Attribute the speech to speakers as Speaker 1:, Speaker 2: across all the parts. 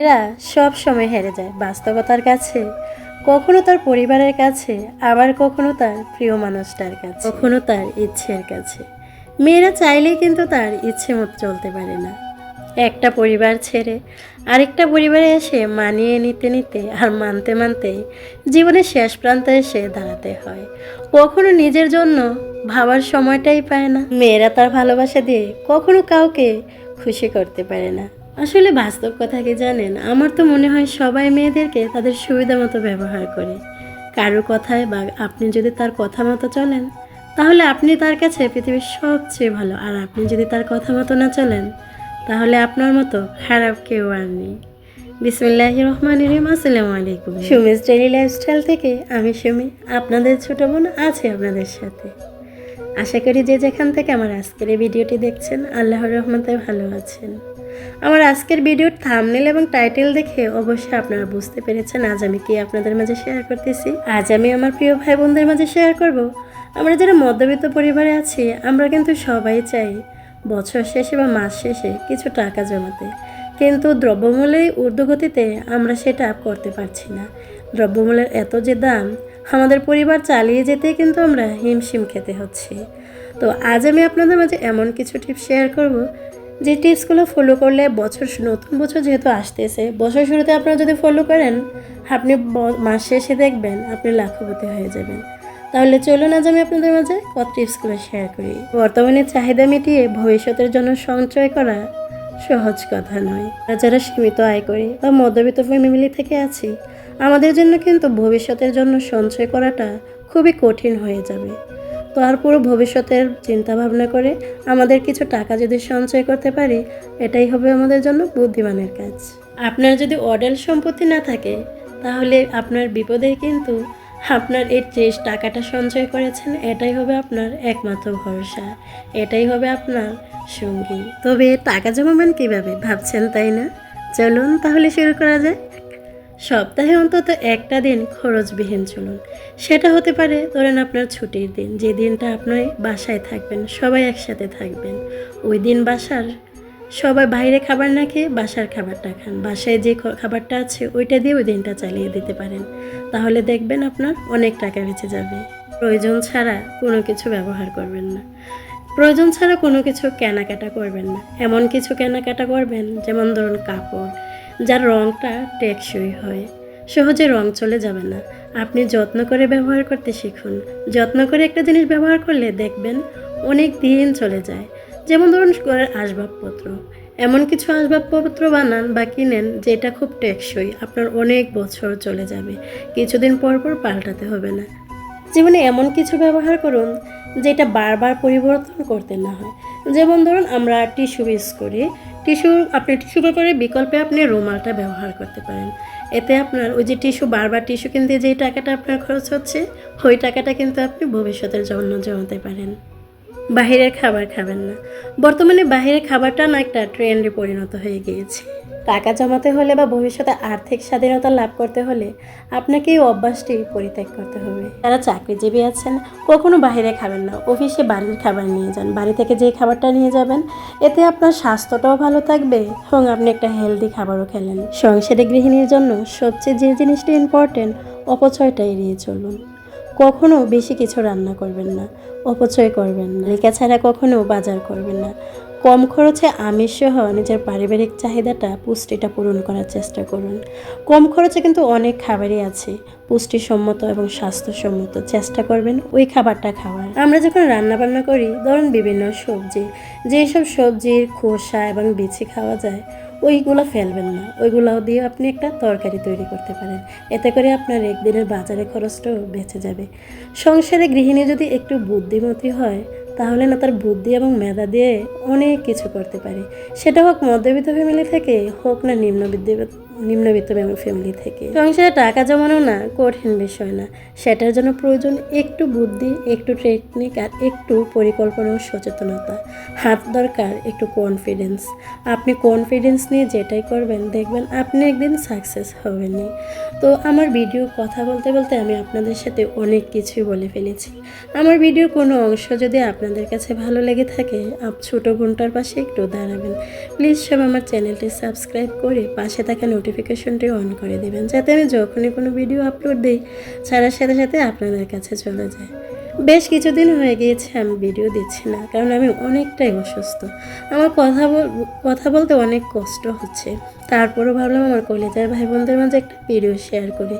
Speaker 1: এরা সব সময় হেরে যায় বাস্তবতার কাছে, কখনো তার পরিবারের কাছে, আবার কখনো তার প্রিয় মানুষটার কাছে, কখনো তার ইচ্ছের কাছে। মেয়েরা চাইলেই কিন্তু তার ইচ্ছে মতো চলতে পারে না। একটা পরিবার ছেড়ে আরেকটা পরিবারে এসে মানিয়ে নিতে নিতে আর মানতে মানতে জীবনের শেষ প্রান্তে এসে দাঁড়াতে হয়। কখনো নিজের জন্য ভাবার সময়টাই পায় না। মেয়েরা তার ভালোবাসা দিয়ে কখনো কাউকে খুশি করতে পারে না। আসলে বাস্তব কথা কি জানেন? আমার তো মনে হয় সবাই মেয়েদেরকে তাদের সুবিধা মতো ব্যবহার করে। কারও কথায় বা আপনি যদি তার কথা মতো চলেন, তাহলে আপনি তার কাছে পৃথিবীর সবচেয়ে ভালো। আর আপনি যদি তার কথা মতো না চলেন, তাহলে আপনার মতো খারাপ কেউ আর নেই। বিসমিল্লাহ রহমান রহিম। আসসালামু আলাইকুম। সুমিস ডেলি লাইফস্টাইল থেকে আমি সুমি। আপনাদের ছোটো বোন আছে আপনাদের সাথে। আশা করি যে যেখান থেকে আমার আজকের এই ভিডিওটি দেখছেন, আল্লাহর রহমতে ভালো আছেন। আমার আজকের ভিডিওর থামনেল এবং টাইটেল দেখে অবশ্যই আপনারা বুঝতে পেরেছেন, আজ আমি কি আপনাদের মাঝে শেয়ার করতেছি। আজ আমি আমার প্রিয় ভাই বোনদের মাঝে শেয়ার করব। আমরা যারা মধ্যবিত্ত পরিবারে আছি, আমরা কিন্তু সবাই চাই বছর শেষে বা মাস শেষে কিছু টাকা জমাতে। কিন্তু দ্রব্যমূল্যের ঊর্ধ্বগতিতে আমরা সেটা করতে পারছি না। দ্রব্যমূল্যের এত যে দাম আমাদের পরিবার চালিয়ে যেতে কিন্তু আমরা হিমশিম খেতে হচ্ছে। তো আজ আমি আপনাদের মাঝে এমন কিছু টিপস শেয়ার করব, যে টিপসগুলো ফলো করলে বছর, নতুন বছর যেহেতু আসতেছে, বছর শুরুতে আপনারা যদি ফলো করেন, আপনি মাস শেষে দেখবেন আপনি লাখপতি হয়ে যাবেন। তাহলে চলুন আজ আমি আপনাদের মাঝে কত টিপসগুলো শেয়ার করি। বর্তমানে চাহিদা মিটিয়ে ভবিষ্যতের জন্য সঞ্চয় করা সহজ কথা নয়। যারা সীমিত আয় করি বা মধ্যবিত্ত ফ্যামিলি থেকে আছি, আমাদের জন্য কিন্তু ভবিষ্যতের জন্য সঞ্চয় করাটা খুবই কঠিন হয়ে যাবে। তারপর ভবিষ্যতের চিন্তা ভাবনা করে আমাদের কিছু টাকা যদি সঞ্চয় করতে পারি, এটাই হবে আমাদের জন্য বুদ্ধিমানের কাজ। আপনার যদি অডেল সম্পত্তি না থাকে, তাহলে আপনার বিপদে কিন্তু আপনার এই যে টাকাটা সঞ্চয় করেছেন, এটাই হবে আপনার একমাত্র ভরসা। এটাই হবে আপনার সঙ্গী। তবে টাকা জমাবেন কীভাবে, ভাবছেন তাই না? চলুন তাহলে শুরু করা যায় সপ্তাহে অন্তত একটা দিন খরচবিহীন চলুন। সেটা হতে পারে ধরেন আপনার ছুটির দিন। যে দিনটা আপনি বাসায় থাকবেন, সবাই একসাথে থাকবেন। ওই দিন বাসার সবাই বাইরে খাবার না খেয়ে বাসার খাবারটা খান। বাসায় যে খাবারটা আছে, ওইটা দিয়ে ওই দিনটা চালিয়ে দিতে পারেন। তাহলে দেখবেন আপনার অনেক টাকা বেঁচে যাবে। প্রয়োজন ছাড়া কোনো কিছু ব্যবহার করবেন না। প্রয়োজন ছাড়া কোনো কিছু কেনাকাটা করবেন না। এমন কিছু কেনাকাটা করবেন, যেমন ধরুন কাপড়, যার রঙটা টেকসই হয়। সহজে রং চলে যাবে না। আপনি যত্ন করে ব্যবহার করতে শিখুন। যত্ন করে একটা জিনিস ব্যবহার করলে দেখবেন অনেক দিন চলে যায়। যেমন ধরুন ঘরের আসবাবপত্র। এমন কিছু আসবাবপত্র বানান বা কিনেন যেটা খুব টেকসই, আপনার অনেক বছর চলে যাবে। কিছুদিন পর পর পাল্টাতে হবে না। জীবনে এমন কিছু ব্যবহার করুন যেটা বারবার পরিবর্তন করতে না হয়। যেমন ধরুন আমরা টিস্যু ইউজ করি, টিস্যু আপনি টিস্যু পেপারের বিকল্পে আপনি রুমালটা ব্যবহার করতে পারেন। এতে আপনার ওই যে টিস্যু, বারবার টিস্যু কিনতে যেই টাকাটা আপনার খরচ হচ্ছে, ওই টাকাটা কিন্তু আপনি ভবিষ্যতের জন্য জমাতে পারেন। বাহিরের খাবার খাবেন না। বর্তমানে বাহিরের খাবারটা না একটা ট্রেন্ডে পরিণত হয়ে গিয়েছে। টাকা জমাতে হলে বা ভবিষ্যতে আর্থিক স্বাধীনতা লাভ করতে হলে আপনাকে এই অভ্যাসটি পরিত্যাগ করতে হবে। যারা চাকরিজীবী আছেন, কখনো বাইরে খাবেন না। অফিসে বাড়ির খাবার নিয়ে যান। বাড়ি থেকে যে খাবারটা নিয়ে যাবেন, এতে আপনার স্বাস্থ্যটাও ভালো থাকবে এবং আপনি একটা হেলদি খাবারও খেলেন। সংসারে গৃহিণীর জন্য সবচেয়ে যে জিনিসটি ইম্পর্টেন্ট অপচয়টা এড়িয়ে চলুন। কখনো বেশি কিছু রান্না করবেন না, অপচয় করবেন না, লেখা ছাড়া কখনো বাজার করবেন না। কম খরচে আমিষ সহ নিজের পারিবারিক চাহিদাটা, পুষ্টিটা পূরণ করার চেষ্টা করুন। কম খরচে কিন্তু অনেক খাবারই আছে, পুষ্টিসম্মত এবং স্বাস্থ্যসম্মত। চেষ্টা করবেন ওই খাবারটা খাওয়ার। আমরা যখন রান্না বান্না করি, ধরুন বিভিন্ন সবজি, যেসব সবজির খোসা এবং বিচি খাওয়া যায় ওইগুলো ফেলবেন না। ওইগুলো দিয়ে আপনি একটা তরকারি তৈরি করতে পারেন। এতে করে আপনার একদিনের বাজারে খরচটাও বেঁচে যাবে। সংসারে গৃহিণী যদি একটু বুদ্ধিমতী হয়, তাহলে না তার বুদ্ধি এবং মেধা দিয়ে অনেক কিছু করতে পারে। সেটা হোক মধ্যবিত্ত ফ্যামিলি থেকে, হোক না নিম্নবিত্ত নিম্নবিত্ত ফ্যামিলি থেকে। সংসারে টাকা জমানো না, কঠিন বিষয় না। সেটার জন্য প্রয়োজন একটু বুদ্ধি, একটু টেকনিক আর একটু পরিকল্পনা ও সচেতনতা। হাত দরকার, একটু কনফিডেন্স আপনি কনফিডেন্স নিয়ে যেটাই করবেন, দেখবেন আপনি একদিন সাকসেস হবেনই। তো আমার ভিডিও কথা বলতে বলতে আমি আপনাদের সাথে অনেক কিছুই বলে ফেলেছি। আমার ভিডিওর কোনো অংশ যদি আপনাদের কাছে ভালো লেগে থাকে, আপ ছোটো বোনটার পাশে একটু দাঁড়াবেন। প্লিজ সব আমার চ্যানেলটি সাবস্ক্রাইব করে পাশে থাকা নোটিফিকেশন নোটিফিকেশনটি অন করে দেবেন, যাতে আমি যখনই কোনো ভিডিও আপলোড দিই, ছাড়ার সাথে সাথে আপনাদের কাছে চলে যায়। বেশ কিছুদিন হয়ে গিয়েছে, আমি ভিডিও দিচ্ছি না, কারণ আমি অনেকটাই অসুস্থ। আমার কথা বল, কথা বলতে অনেক কষ্ট হচ্ছে। তারপরও ভাবলাম আমার কলেজার ভাই বোনদের মাঝে একটা ভিডিও শেয়ার করি।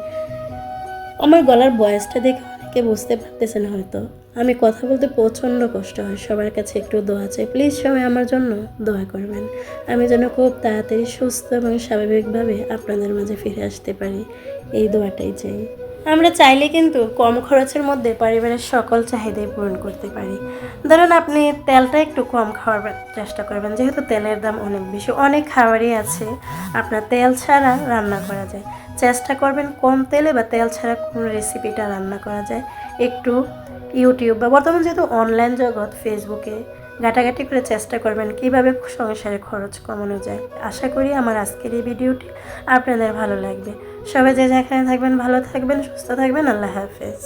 Speaker 1: আমার গলার বয়সটা দেখে অনেকে বুঝতে পারতেছেন হয়তো। আমি কথা বলতে প্রচণ্ড কষ্ট হয়, সবার কাছে একটু দোয়া চাই। প্লিজ সবাই আমার জন্য দোয়া করবেন। আমি যেন খুব তাড়াতাড়ি সুস্থ এবং স্বাভাবিকভাবে আপনাদের মাঝে ফিরে আসতে পারি। এই দোয়াটাই চাই। আমরা চাইলে কিন্তু কম খরচের মধ্যে পরিবারের সকল চাহিদাই পূরণ করতে পারি। ধরুন আপনি তেলটা একটু কম খাওয়ার চেষ্টা করবেন, যেহেতু তেলের দাম অনেক বেশি, অনেক খাবারই আছে। আপনার তেল ছাড়া রান্না করা যায়। চেষ্টা করবেন কম তেলে বা তেল ছাড়া কোন রেসিপিটা রান্না করা যায়। একটু ইউটিউব বা বর্তমান যেহেতু অনলাইন জগৎ ফেসবুকে ঘাটাঘাটি করে চেষ্টা করবেন কীভাবে সংসারে খরচ কমানো যায়। আশা করি আমার আজকের এই ভিডিওটি আপনাদের ভালো লাগবে। সবাই যে যেখানে থাকবেন, ভালো থাকবেন, সুস্থ থাকবেন। আল্লাহ হাফেজ।